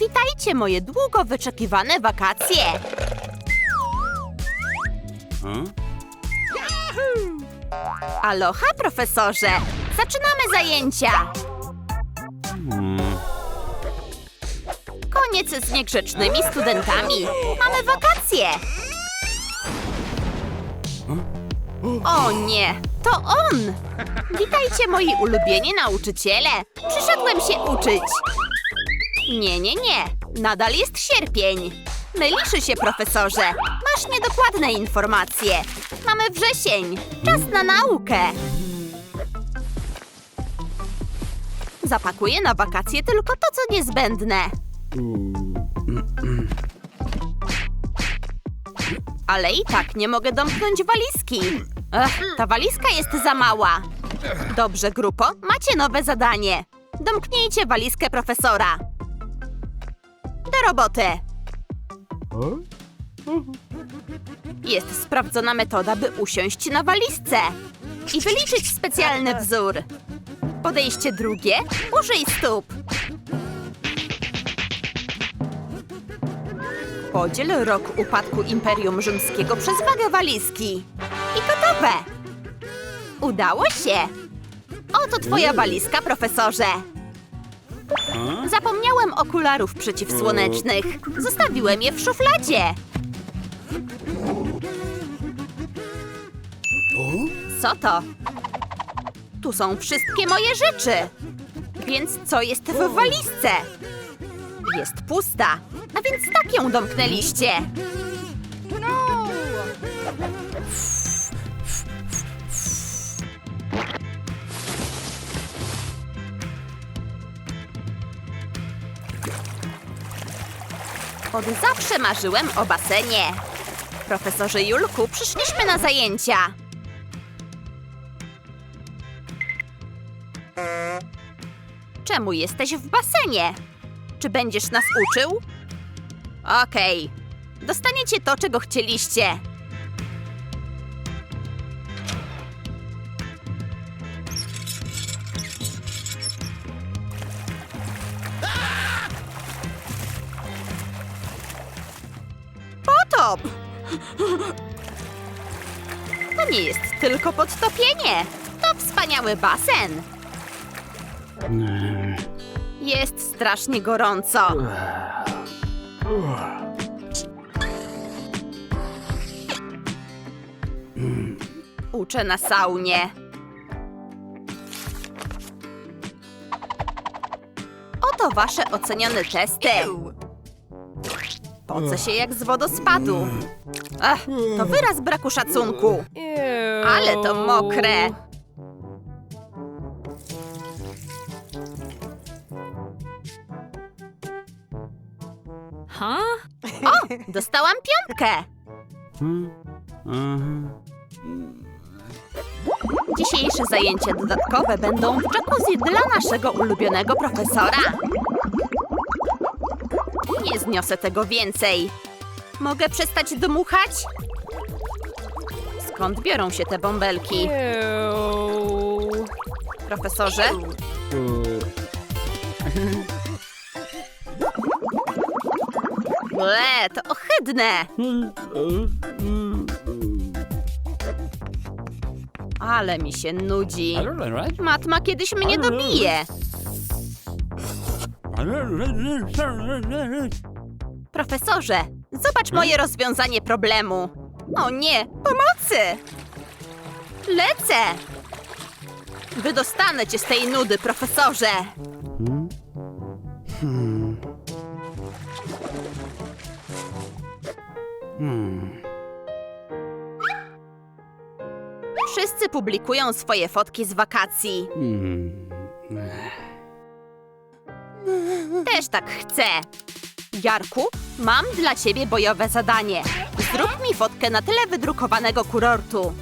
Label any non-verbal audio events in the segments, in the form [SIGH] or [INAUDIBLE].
Witajcie moje długo wyczekiwane wakacje. Aloha, profesorze. Zaczynamy zajęcia. Koniec z niegrzecznymi studentami. Mamy wakacje. O nie, to on! Witajcie moi ulubieni nauczyciele. Przyszedłem się uczyć. Nie, nie, nie. Nadal jest sierpień. Mylisz się, profesorze. Masz niedokładne informacje. Mamy wrzesień. Czas na naukę. Zapakuję na wakacje tylko to, co niezbędne. Ale i tak nie mogę domknąć walizki. Ta walizka jest za mała. Dobrze, grupo, macie nowe zadanie. Domknijcie walizkę profesora. Roboty. Jest sprawdzona metoda, by usiąść na walizce i wyliczyć specjalny wzór. Podejście drugie. Użyj stóp. Podziel rok upadku Imperium Rzymskiego przez wagę walizki. I gotowe! Udało się! Oto twoja walizka, profesorze! Zapomniałem okularów przeciwsłonecznych. Zostawiłem je w szufladzie. Co to? Tu są wszystkie moje rzeczy. Więc co jest w walizce? Jest pusta. A więc tak ją domknęliście. Od zawsze marzyłem o basenie. Profesorze Julku, przyszliśmy na zajęcia. Czemu jesteś w basenie? Czy będziesz nas uczył? Okej. Dostaniecie to, czego chcieliście. Potop! To nie jest tylko podtopienie. To wspaniały basen. Jest strasznie gorąco. Uczę na saunie. Oto wasze ocenione testy. Poce się jak z wodospadu. Ach, to wyraz braku szacunku. Ale to mokre. Huh? O, dostałam piątkę. Dzisiejsze zajęcia dodatkowe będą w jacuzzi dla naszego ulubionego profesora. Nie zniosę tego więcej. Mogę przestać dmuchać? Skąd biorą się te bąbelki? Profesorze? Ble, to ohydne! Ale mi się nudzi. Matma kiedyś mnie dobije. Profesorze, zobacz moje rozwiązanie problemu. O nie, pomocy! Lecę! Wydostanę cię z tej nudy, profesorze! Wszyscy publikują swoje fotki z wakacji. Też tak chcę. Jarku, mam dla ciebie bojowe zadanie. Zrób mi fotkę na tyle wydrukowanego kurortu.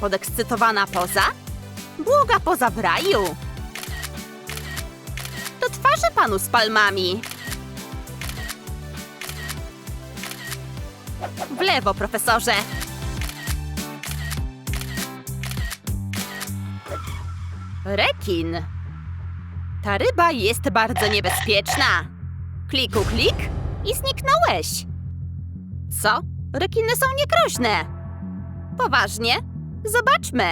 Podekscytowana poza? Błoga poza w raju. Do twarzy panu z palmami. W lewo, profesorze. Rekin. Ta ryba jest bardzo niebezpieczna. Kliku klik i zniknąłeś. Co? Rekiny są niegroźne. Poważnie? Zobaczmy.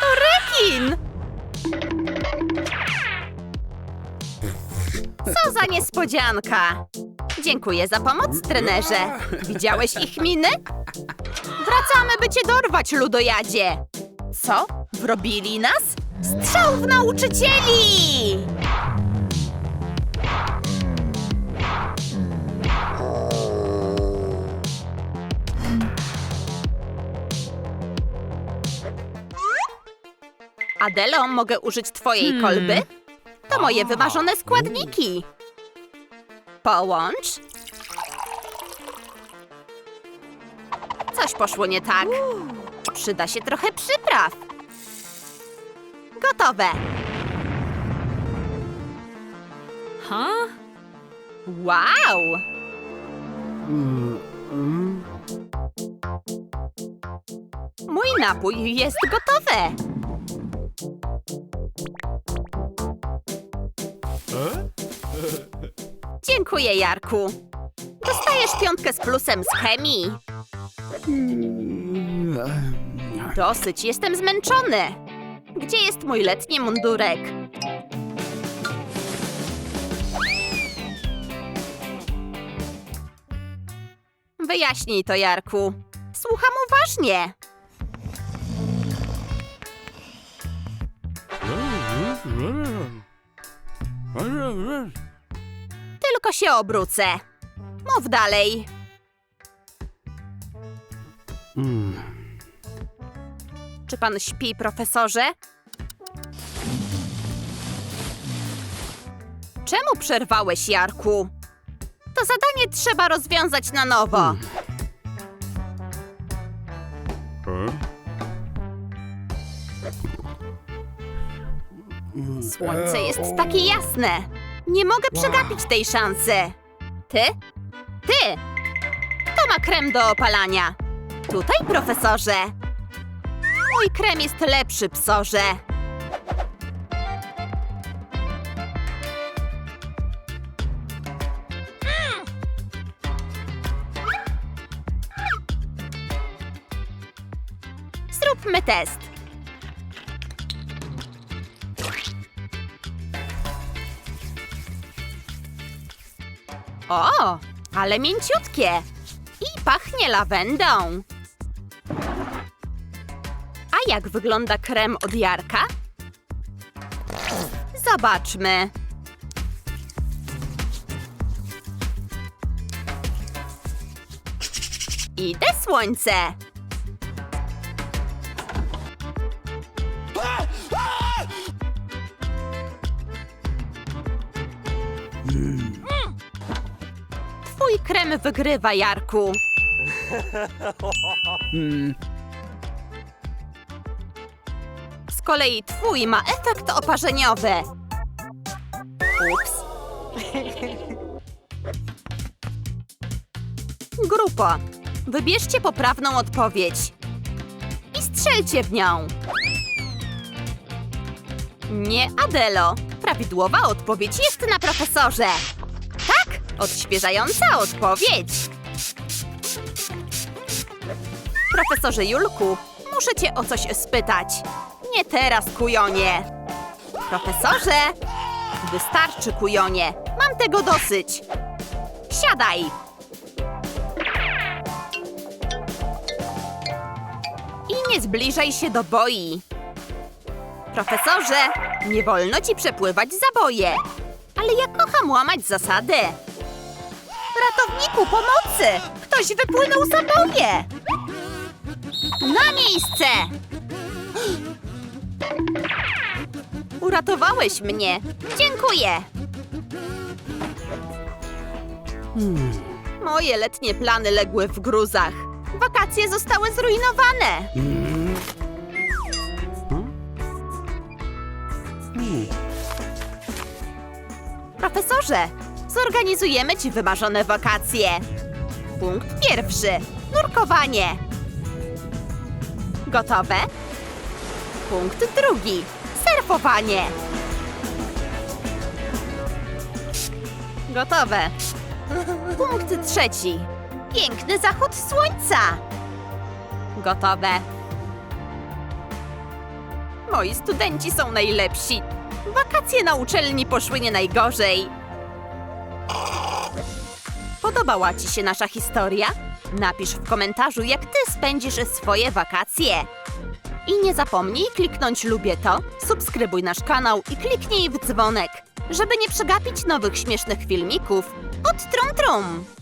To rekin! Co za niespodzianka! Dziękuję za pomoc, trenerze. Widziałeś ich miny? Wracamy, by cię dorwać, ludojadzie! Co? Wrobili nas? Strzał w nauczycieli! Adelo, mogę użyć twojej Hmm. kolby? To moje wymarzone składniki. Połącz. Coś poszło nie tak. Przyda się trochę przypraw. Gotowe. Huh? Wow! Mój napój jest gotowy. Dziękuję, Jarku. Dostajesz piątkę z plusem z chemii. Dosyć, jestem zmęczony. Gdzie jest mój letni mundurek? Wyjaśnij to, Jarku. Słucham uważnie. Tylko się obrócę. Mów dalej. Czy pan śpi, profesorze? Czemu przerwałeś, Jarku? To zadanie trzeba rozwiązać na nowo. Słońce jest takie jasne. Nie mogę przegapić tej szansy. Ty? Ty! To ma krem do opalania. Tutaj, profesorze. Mój krem jest lepszy, psorze. Zróbmy test. O, ale mięciutkie. I pachnie lawendą. Jak wygląda krem od Jarka? Zobaczmy. Idę słońce. Twój krem wygrywa, Jarku. Z [LAUGHS] kolei twój ma efekt oparzeniowy. Ups. Grupo, wybierzcie poprawną odpowiedź. I strzelcie w nią. Nie, Adelo. Prawidłowa odpowiedź jest na profesorze. Tak, odświeżająca odpowiedź. Profesorze Julku, muszę cię o coś spytać. Nie teraz, kujonie. Profesorze! Wystarczy, kujonie. Mam tego dosyć. Siadaj. I nie zbliżaj się do boi. Profesorze, nie wolno ci przepływać za boje. Ale ja kocham łamać zasady. Ratowniku, pomocy! Ktoś wypłynął za boje! Na miejsce! Uratowałeś mnie. Dziękuję. Moje letnie plany legły w gruzach. Wakacje zostały zrujnowane. Profesorze, zorganizujemy ci wymarzone wakacje. Punkt pierwszy. Nurkowanie. Gotowe? Punkt drugi. Surfowanie. Gotowe. Punkt trzeci. Piękny zachód słońca. Gotowe. Moi studenci są najlepsi. Wakacje na uczelni poszły nie najgorzej. Podobała Ci się nasza historia? Napisz w komentarzu, jak Ty spędzisz swoje wakacje. I nie zapomnij kliknąć lubię to, subskrybuj nasz kanał i kliknij w dzwonek, żeby nie przegapić nowych śmiesznych filmików od Trum Trum.